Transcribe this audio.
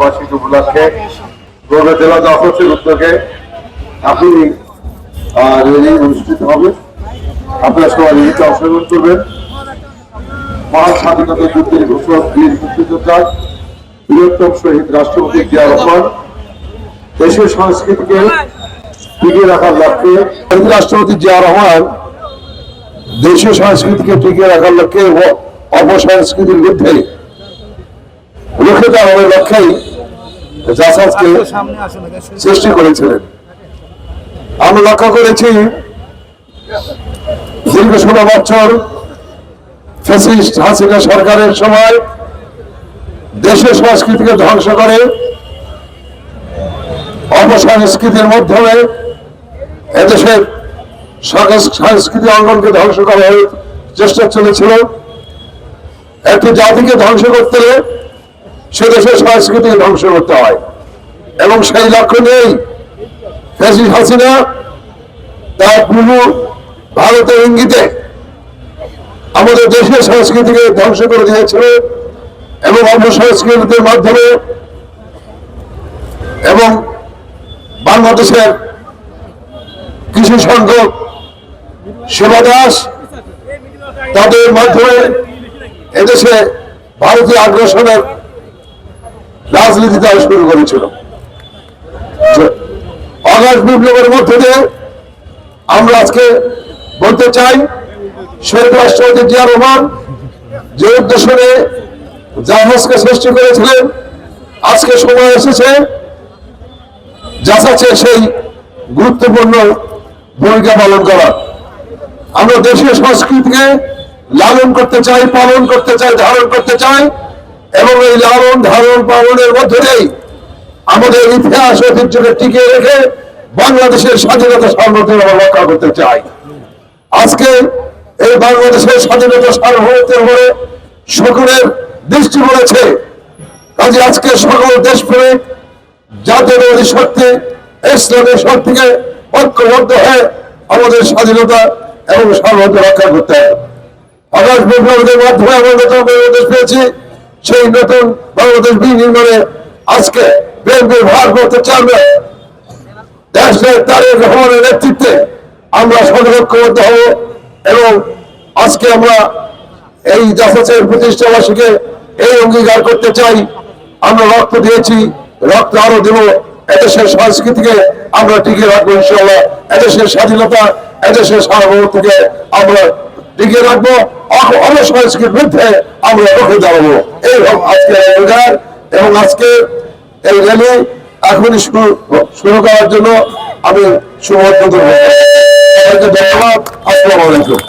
বার্ষিকী উপলক্ষে জেলা উদ্যোগে আপনি অনুষ্ঠিত হবে। আপনারা সবাই রেলিতে অংশগ্রহণ করবেন। মহান স্বাধীনতা যুদ্ধের ঘোষক বীর মুক্তিযোদ্ধা, বৃহত্তম শহীদ রাষ্ট্রপতি জিয়া দেশের সংস্কৃতিকে টিকিয়ে রাখার লক্ষ্যে রাষ্ট্রপতি জিয়া রহমান দেশীয় সংস্কৃতিকে টিকিয়ে রাখার লক্ষ্যে অপসংস্কৃতির বিরুদ্ধে লক্ষ্যেই সৃষ্টি করেছিলেন। আমরা লক্ষ্য করেছি, দীর্ঘ ষোলো বছর ফ্যাসিস্ট হাসিনা সরকারের সময় দেশের সংস্কৃতিকে ধ্বংস করে, অপসংস্কৃতির মাধ্যমে এদেশের সংস- সংস্কৃতি অঙ্গনকে ধ্বংস করার চেষ্টা চলেছিল। একটি জাতিকে ধ্বংস করতে সে দেশের সংস্কৃতিকে ধ্বংস করতে হয়। এবং সেই লক্ষ্য নেই ফ্যাসিস হাসিনা তার পূর্ব ভারতের ইঙ্গিতে আমাদের দেশের সংস্কৃতিকে ধ্বংস করে দিয়েছিল এবং অপসংস্কৃতির মাধ্যমে এবং বাংলাদেশের কিছু সংখ্যক সেবা দাস তাদের মাধ্যমে এদেশে ভারতীয় আগ্রাসনের রাজনীতি তারা শুরু করেছিল অগাস্ট বিপ্লবের মধ্যে দিয়ে আমরা আজকে বলতে চাই, শহীদ রাষ্ট্রপতি জিয়া রহমান যে উদ্দেশ্য জাহাজকে সৃষ্টি করেছিলেন, আজকে সময় এসেছে যাচাচ্ছে সেই গুরুত্বপূর্ণ ভূমিকা পালন করা আমরা দেশীয় সংস্কৃতিকে লালন করতে চাই, পালন করতে চাই, ধারণ করতে চাই এবং এই লালন ধারণ পালনের মধ্যে দিয়েই আমাদের ইতিহাস ঐতিহ্যকে টিকিয়ে রেখে বাংলাদেশের স্বাধীনতা সার্বভৌমত্ব আমরা রক্ষা করতে চাই। আজকে এই বাংলাদেশের স্বাধীনতা সার্বভৌমত্বের উপরে সকলের দৃষ্টি পড়েছে। কাজে আজকে সকল দেশপ্রেমিক জাতীয়বাদী শক্তি ইসলামের শক্তিকে ঐক্যবদ্ধ হয়ে আমাদের স্বাধীনতা এবং সার্বভৌমত্ব রক্ষা করতে হবে। আকাশ বিপ্লবের মাধ্যমে আমরা নতুন পেয়েছি সেই নতুন বাংলাদেশ বিনির্মাণে আজকে বিএনপির করতে চাইবে দেশের তারেক রহমানের নেতৃত্বে আমরা সকলে ঐক্যবদ্ধ হব এবং আজকে আমরা এই জাসাসের প্রতিষ্ঠা বার্ষিকে এই অঙ্গীকার করতে চাই। আমরা রক্ত দিয়েছি, রক্ত আরও দেব। এদেশের সংস্কৃতিকে আমরা টিকে রাখব ইনশাল্লাহ এদেশের স্বাধীনতা, এদেশের সার্বভৌমত্বকে আমরা টিকে রাখব। অপসংস্কৃতির বিরুদ্ধে আমরা রুখে দাঁড়াবো। এই আজকে এবং আজকে এই এখনই শুরু শুরু করার জন্য আমি শুভ ধন্যবাদ। আসসালামু আলাইকুম।